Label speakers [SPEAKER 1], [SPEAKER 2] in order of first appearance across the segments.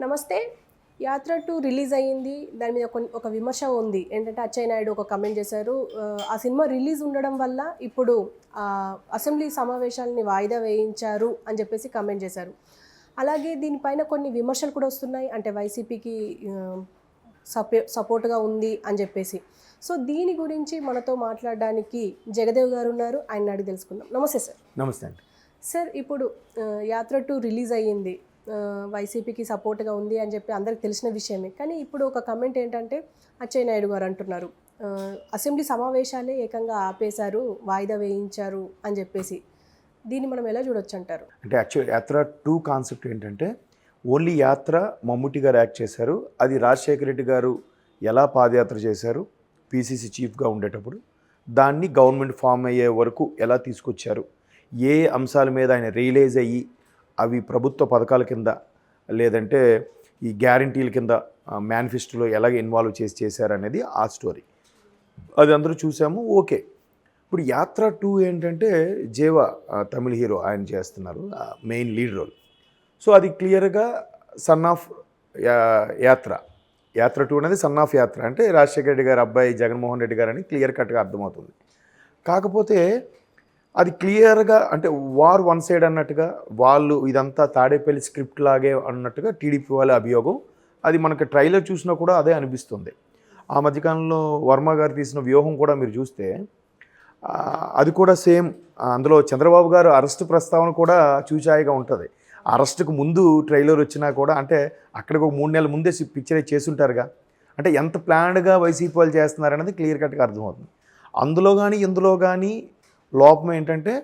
[SPEAKER 1] నమస్తే. యాత్ర two release అయ్యింది. దాని మీద కొన్ని ఒక విమర్శ ఉంది. ఏంటంటే అచ్చయ్య నాయుడు ఒక కమెంట్ చేశారు. ఆ, సినిమా రిలీజ్ ఉండడం వల్ల ఇప్పుడు అసెంబ్లీ సమావేశాలని వాయిదా వేయించారు అని చెప్పేసి కమెంట్ చేశారు. అలాగే దీనిపైన కొన్ని విమర్శలు కూడా వస్తున్నాయి. అంటే వైసీపీకి సపో సపోర్ట్గా ఉంది అని చెప్పేసి. సో దీని గురించి మనతో మాట్లాడడానికి జగదేవ్ గారు ఉన్నారు. ఆయన అడిగి తెలుసుకుందాం. నమస్తే సార్.
[SPEAKER 2] నమస్తే అండి.
[SPEAKER 1] సార్ ఇప్పుడు యాత్ర టూ రిలీజ్ అయ్యింది. వైసీపీకి సపోర్ట్గా ఉంది అని చెప్పి అందరికి తెలిసిన విషయమే. కానీ ఇప్పుడు ఒక కమెంట్ ఏంటంటే అచ్చయ్య నాయుడు గారు అంటున్నారు. అసెంబ్లీ సమావేశాలే ఏకంగా ఆపేశారు వాయిదా వేయించారు అని చెప్పేసి. దీన్ని మనం ఎలా చూడొచ్చు అంటారు
[SPEAKER 2] అంటే యాక్చువల్ యాత్ర టూ కాన్సెప్ట్ ఏంటంటే ఓన్లీ యాత్ర మమ్ముటి గారు యాక్ట్ చేశారు. అది రాజశేఖర రెడ్డి గారు ఎలా పాదయాత్ర చేశారు పీసీసీ చీఫ్గా ఉండేటప్పుడు దాన్ని గవర్నమెంట్ ఫామ్ అయ్యే వరకు ఎలా తీసుకొచ్చారు ఏ అంశాల మీద ఆయన రియలైజ్ అయ్యి అవి ప్రభుత్వ పథకాల కింద లేదంటే ఈ గ్యారంటీల కింద మేనిఫెస్టోలో ఎలాగ ఇన్వాల్వ్ చేసి చేశారనేది ఆ స్టోరీ అది అందరూ చూసాము ఓకే. ఇప్పుడు యాత్ర టూ ఏంటంటే జేవా తమిళ హీరో ఆయన చేస్తున్నారు మెయిన్ లీడ్ రోల్ సో అది క్లియర్గా సన్ ఆఫ్ యాత్ర. యాత్ర టూ అనేది సన్ ఆఫ్ యాత్ర. అంటే రాజశేఖర రెడ్డి గారు అబ్బాయి జగన్మోహన్ రెడ్డి గారు అని క్లియర్ కట్గా అర్థమవుతుంది. కాకపోతే అది క్లియర్గా అంటే వార్ వన్ సైడ్ అన్నట్టుగా వాళ్ళు ఇదంతా తాడేపల్లి స్క్రిప్ట్ లాగే అన్నట్టుగా టీడీపీ వాళ్ళ అభియోగం. అది మనకి ట్రైలర్ చూసినా కూడా అదే అనిపిస్తుంది. ఆ మధ్యకాలంలో వర్మ గారు తీసిన వ్యూహం కూడా మీరు చూస్తే అది కూడా సేమ్. అందులో చంద్రబాబు గారు అరెస్ట్ ప్రస్తావన కూడా చూచాయిగా ఉంటుంది. అరెస్ట్కు ముందు ట్రైలర్ వచ్చినా కూడా అంటే అక్కడికి ఒక మూడు నెలల ముందే పిక్చర్ చేసుంటారుగా అంటే ఎంత ప్లాన్డ్గా వైసీపీ వాళ్ళు చేస్తున్నారనేది క్లియర్ కట్గా అర్థమవుతుంది. అందులో కానీ ఇందులో కానీ లోపం ఏంటంటే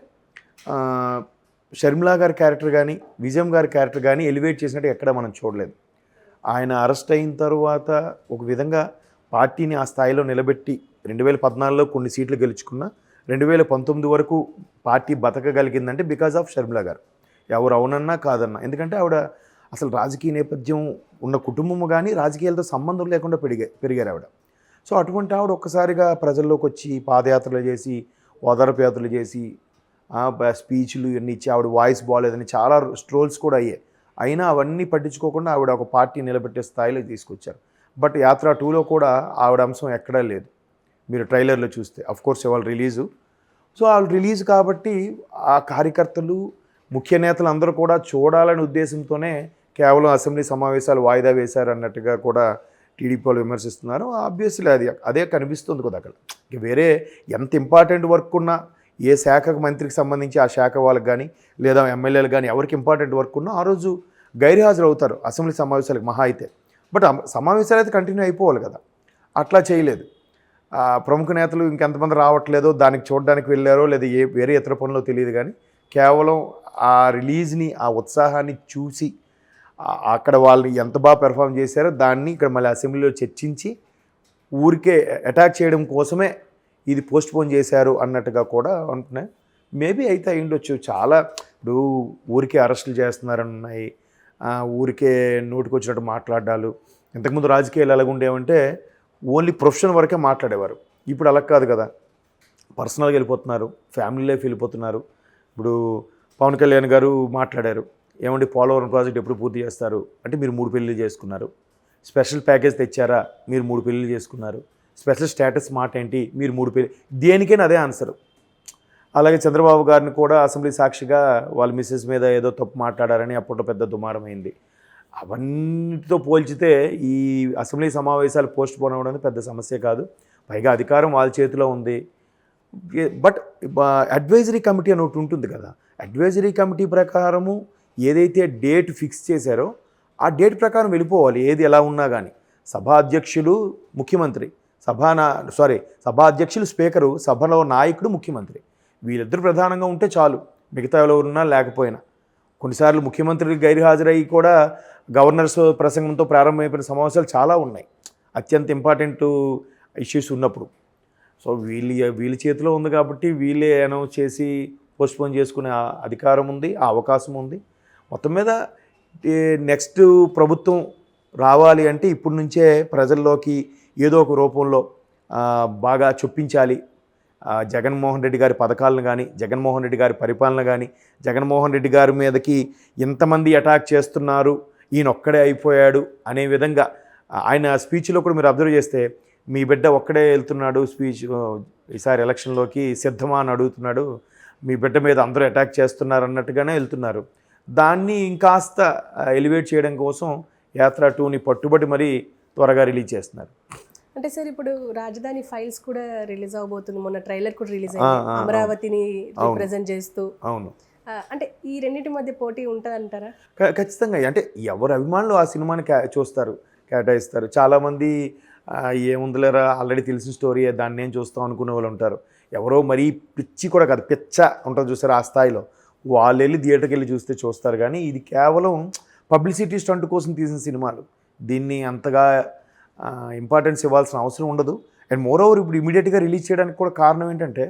[SPEAKER 2] షర్మిలా గారి క్యారెక్టర్ కానీ విజయం గారి క్యారెక్టర్ కానీ ఎలివేట్ చేసినట్టు ఎక్కడ మనం చూడలేదు. ఆయన అరెస్ట్ అయిన తర్వాత ఒక విధంగా పార్టీని ఆ స్థాయిలో నిలబెట్టి రెండు వేల పద్నాలుగులో కొన్ని సీట్లు గెలుచుకున్న రెండు వేల పంతొమ్మిది వరకు పార్టీ బతకగలిగిందంటే బికాజ్ ఆఫ్ షర్మిలా గారు. ఎవరు అవునన్నా కాదన్నా. ఎందుకంటే ఆవిడ అసలు రాజకీయ నేపథ్యం ఉన్న కుటుంబము కానీ రాజకీయాలతో సంబంధం లేకుండా పెరిగే పెరిగారు ఆవిడ. సో అటువంటి ఆవిడ ఒక్కసారిగా ప్రజల్లోకి వచ్చి పాదయాత్రలు చేసి వదరపేతలు చేసి స్పీచ్లు ఇవన్నీ ఇచ్చి ఆవిడ వాయిస్ బాగాలేదని చాలా స్ట్రోల్స్ కూడా అయ్యాయి. అయినా అవన్నీ పట్టించుకోకుండా ఆవిడ ఒక పార్టీ నిలబెట్టే స్థాయిలో తీసుకొచ్చారు. బట్ యాత్ర టూలో కూడా ఆవిడ అంశం ఎక్కడా లేదు. మీరు ట్రైలర్లో చూస్తే అఫ్కోర్స్ ఇవాళ రిలీజు. సో వాళ్ళు రిలీజ్ కాబట్టి ఆ కార్యకర్తలు ముఖ్య నేతలు అందరూ కూడా చూడాలనే ఉద్దేశంతోనే కేవలం అసెంబ్లీ సమావేశాలు వాయిదా వేశారు అన్నట్టుగా కూడా టీడీపీ వాళ్ళు విమర్శిస్తున్నారు ఆబ్వియస్లీ అది అదే కనిపిస్తుంది కదా అక్కడ. ఇక వేరే ఎంత ఇంపార్టెంట్ వర్క్ ఉన్నా ఏ శాఖకు మంత్రికి సంబంధించి ఆ శాఖ వాళ్ళకి కానీ లేదా ఎమ్మెల్యేలు కానీ ఎవరికి ఇంపార్టెంట్ వర్క్ ఉన్నా ఆ రోజు గైర్హాజరు అవుతారు అసెంబ్లీ సమావేశాలకు మహా అయితే. బట్ ఆ సమావేశాలు అయితే కంటిన్యూ అయిపోవాలి కదా. అట్లా చేయలేదు. ఆ, ప్రముఖ నేతలు ఇంకెంతమంది రావట్లేదో దానికి చూడడానికి వెళ్ళారో లేదా ఏ వేరే ఇతర పనులో తెలియదు కానీ కేవలం ఆ రిలీజ్ని ఆ ఉత్సాహాన్ని చూసి అక్కడ వాళ్ళు ఎంత బాగా పెర్ఫామ్ చేశారో దాన్ని ఇక్కడ మళ్ళీ అసెంబ్లీలో చర్చించి ఊరికే అటాక్ చేయడం కోసమే ఇది పోస్ట్పోన్ చేశారు అన్నట్టుగా కూడా అంటున్నాయి మేబీ అయితే అయ్యుండొచ్చు చాలా ఇప్పుడు ఊరికే అరెస్టులు చేస్తున్నారని ఉన్నాయి ఊరికే నోటికి వచ్చినట్టు మాట్లాడాలు. ఇంతకుముందు రాజకీయాలు ఎలాగుండేవంటే ఓన్లీ ప్రొఫెషన్ వరకే మాట్లాడేవారు. ఇప్పుడు అలా కాదు కదా. పర్సనల్గా వెళ్ళిపోతున్నారు. ఫ్యామిలీ లైఫ్ వెళ్ళిపోతున్నారు. ఇప్పుడు పవన్ కళ్యాణ్ గారు మాట్లాడారు. ఏమండి పోలవరం ప్రాజెక్ట్ ఎప్పుడు పూర్తి చేస్తారు? అంటే మీరు మూడు పెళ్ళిళ్ళు చేసుకున్నారు. స్పెషల్ ప్యాకేజ్ తెచ్చారా? మీరు మూడు పెళ్ళిళ్ళు చేసుకున్నారు. స్పెషల్ స్టేటస్ మాట ఏంటి? మీరు మూడు పెళ్ళి దేనికైనా అదే ఆన్సర్ అలాగే చంద్రబాబు గారిని కూడా అసెంబ్లీ సాక్షిగా వాళ్ళ మిస్సెస్ మీద ఏదో తప్పు మాట్లాడారని అప్పట్లో పెద్ద దుమారం అయింది. అవన్నిటితో పోల్చితే ఈ అసెంబ్లీ సమావేశాలు పోస్ట్ పోన్ అవ్వడం పెద్ద సమస్య కాదు. పైగా అధికారం వాళ్ళ చేతిలో ఉంది. బట్ అడ్వైజరీ కమిటీ అని ఒకటి ఉంటుంది కదా. అడ్వైజరీ కమిటీ ప్రకారము ఏదైతే డేట్ ఫిక్స్ చేశారో ఆ డేట్ ప్రకారం వెళ్ళిపోవాలి ఏది ఎలా ఉన్నా కానీ సభాధ్యక్షులు ముఖ్యమంత్రి సభా నా సారీ సభాధ్యక్షులు స్పీకరు సభలో నాయకుడు ముఖ్యమంత్రి. వీళ్ళిద్దరు ప్రధానంగా ఉంటే చాలు మిగతా ఎవరున్నా లేకపోయినా. కొన్నిసార్లు ముఖ్యమంత్రులు గైర్హాజరయ్యి కూడా గవర్నర్స్ ప్రసంగంతో ప్రారంభమైపోయిన సమావేశాలు చాలా ఉన్నాయి. అత్యంత ఇంపార్టెంట్ ఇష్యూస్ ఉన్నప్పుడు. సో వీళ్ళ వీళ్ళ చేతిలో ఉంది కాబట్టి వీళ్ళే అనౌన్స్ చేసి పోస్ట్పోన్ చేసుకునే ఆ అధికారం ఉంది ఆ అవకాశం ఉంది. మొత్తం మీద నెక్స్ట్ ప్రభుత్వం రావాలి అంటే ఇప్పటి నుంచే ప్రజల్లోకి ఏదో ఒక రూపంలో బాగా చొప్పించాలి. జగన్మోహన్ రెడ్డి గారి పథకాలను కానీ జగన్మోహన్ రెడ్డి గారి పరిపాలన కానీ జగన్మోహన్ రెడ్డి గారి మీదకి ఎంతమంది అటాక్ చేస్తున్నారు ఈయన ఒక్కడే అయిపోయాడు అనే విధంగా ఆయన స్పీచ్లో కూడా మీరు అబ్జర్వ్ చేస్తే మీ బిడ్డ ఒక్కడే వెళ్తున్నాడు స్పీచ్ ఈసారి ఎలక్షన్లోకి సిద్ధమా అని అడుగుతున్నాడు మీ బిడ్డ మీద అందరూ అటాక్ చేస్తున్నారు అన్నట్టుగానే వెళ్తున్నారు. దాన్ని ఇంకాస్త ఎలివేట్ చేయడం కోసం యాత్ర టూని పట్టుబడి మరీ త్వరగా రిలీజ్ చేస్తున్నారు.
[SPEAKER 1] అంటే సార్ ఇప్పుడు రాజధాని ఫైల్స్ కూడా రిలీజ్ అవబోతుంది. మొన్న ట్రైలర్ కూడా రిలీజ్ అయింది. అమరావతిని రిప్రజెంట్ చేస్తూ.
[SPEAKER 2] అవును
[SPEAKER 1] అంటే ఈ రెండింటి మధ్య పోటీ ఉంటుంది అంటారా?
[SPEAKER 2] ఖచ్చితంగా. అంటే ఎవరు అభిమానులు ఆ సినిమాని చూస్తారు కేటాయిస్తారు? చాలామంది ఏముందిలేరా ఆల్రెడీ తెలిసిన స్టోరీ దాన్ని ఏం చూస్తాం అనుకునే వాళ్ళు ఉంటారు. ఎవరో మరీ పిచ్చి కూడా కాదు. పిచ్చ ఉంటుంది చూస్తారు ఆ స్థాయిలో. వాళ్ళు వెళ్ళి థియేటర్కి వెళ్ళి చూస్తే చూస్తారు కానీ ఇది కేవలం పబ్లిసిటీ స్టంట్ కోసం తీసిన సినిమాలు. దీన్ని అంతగా ఇంపార్టెన్స్ ఇవ్వాల్సిన అవసరం ఉండదు. అండ్ మోర్ ఓవర్ ఇప్పుడు ఇమీడియట్గా రిలీజ్ చేయడానికి కూడా కారణం ఏంటంటే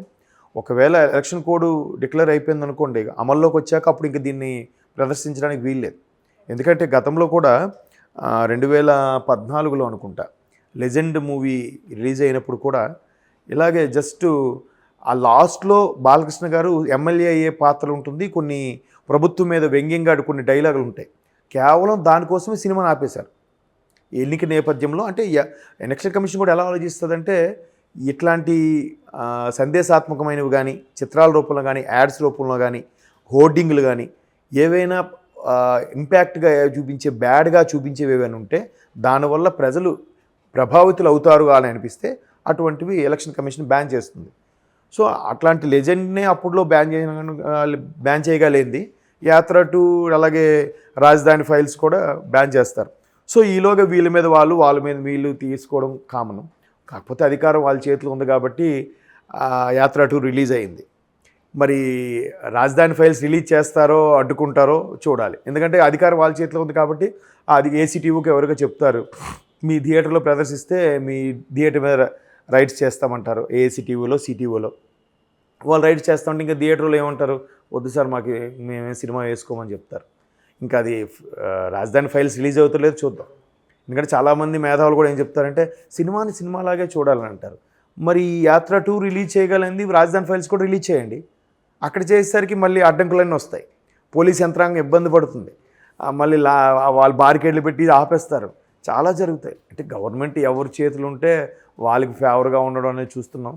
[SPEAKER 2] ఒకవేళ ఎలక్షన్ కోడ్ డిక్లేర్ అయిపోయింది అనుకోండి అమల్లోకి వచ్చాక అప్పుడు ఇంక దీన్ని ప్రదర్శించడానికి వీల్లేదు. ఎందుకంటే గతంలో కూడా రెండు వేల పద్నాలుగులో అనుకుంటా లెజెండ్ మూవీ రిలీజ్ అయినప్పుడు కూడా ఇలాగే జస్ట్ ఆ లాస్ట్లో బాలకృష్ణ గారు ఎమ్మెల్యే అయ్యే పాత్ర ఉంటుంది. కొన్ని ప్రభుత్వం మీద వ్యంగ్యంగా కొన్ని డైలాగులు ఉంటాయి. కేవలం దానికోసమే సినిమాని ఆపేశారు. ఎన్నిక నేపథ్యంలో అంటే య- ఎలక్షన్ కమిషన్ కూడా ఎలా ఆలోచిస్తుందంటే ఇట్లాంటి సందేశాత్మకమైనవి కానీ చిత్రాల రూపంలో కానీ యాడ్స్ రూపంలో కానీ హోర్డింగ్లు కానీ ఏవైనా ఇంపాక్ట్గా చూపించే బ్యాడ్గా చూపించేవి ఏవైనా ఉంటే దానివల్ల ప్రజలు ప్రభావితులు అవుతారు అని అనిపిస్తే అటువంటివి ఎలక్షన్ కమిషన్ బ్యాన్ చేస్తుంది. సో అట్లాంటి లెజెండ్నే అప్పుడులో బ్యాన్ చేయడం బ్యాన్ చేయగలిగింది యాత్ర టూ అలాగే రాజధాని ఫైల్స్ కూడా బ్యాన్ చేస్తారు. సో ఈలోగా వీళ్ళ మీద వాళ్ళు వాళ్ళ మీద వీళ్ళు తీసుకోవడం కామన్. కాకపోతే అధికారం వాళ్ళ చేతిలో ఉంది కాబట్టి యాత్ర టూ రిలీజ్ అయింది. మరి రాజధాని ఫైల్స్ రిలీజ్ చేస్తారో అడ్డుకుంటారో చూడాలి. ఎందుకంటే అధికారం వాళ్ళ చేతిలో ఉంది కాబట్టి అది ఏసీటీవీకి ఎవరికో చెప్తారు. మీ థియేటర్లో ప్రదర్శిస్తే మీ థియేటర్ మీద రైడ్స్ చేస్తామంటారు ఏసీటీవీలో సిటీవీలో. వాళ్ళు రైడ్స్ చేస్తామంటే ఇంకా థియేటర్లో ఏమంటారు? వద్దు సార్ మాకు మేమే సినిమా వేసుకోమని చెప్తారు. ఇంకా అది రాజధాని ఫైల్స్ రిలీజ్ అవుతలేదు చూద్దాం. ఎందుకంటే చాలామంది మేధావులు కూడా ఏం చెప్తారంటే సినిమాని సినిమాలాగే చూడాలని అంటారు. మరి ఈ యాత్ర టూ రిలీజ్ చేయగలిగింది రాజధాని ఫైల్స్ కూడా రిలీజ్ చేయండి. అక్కడ చేసేసరికి మళ్ళీ అడ్డంకులన్నీ వస్తాయి. పోలీస్ యంత్రాంగం ఇబ్బంది పడుతుంది. మళ్ళీ లా వాళ్ళు బారికేడ్లు పెట్టి ఆపేస్తారు. చాలా జరుగుతాయి. అంటే గవర్నమెంట్ ఎవరి చేతులు ఉంటే వాళ్ళకి ఫేవర్గా ఉండడం అనేది చూస్తున్నాం.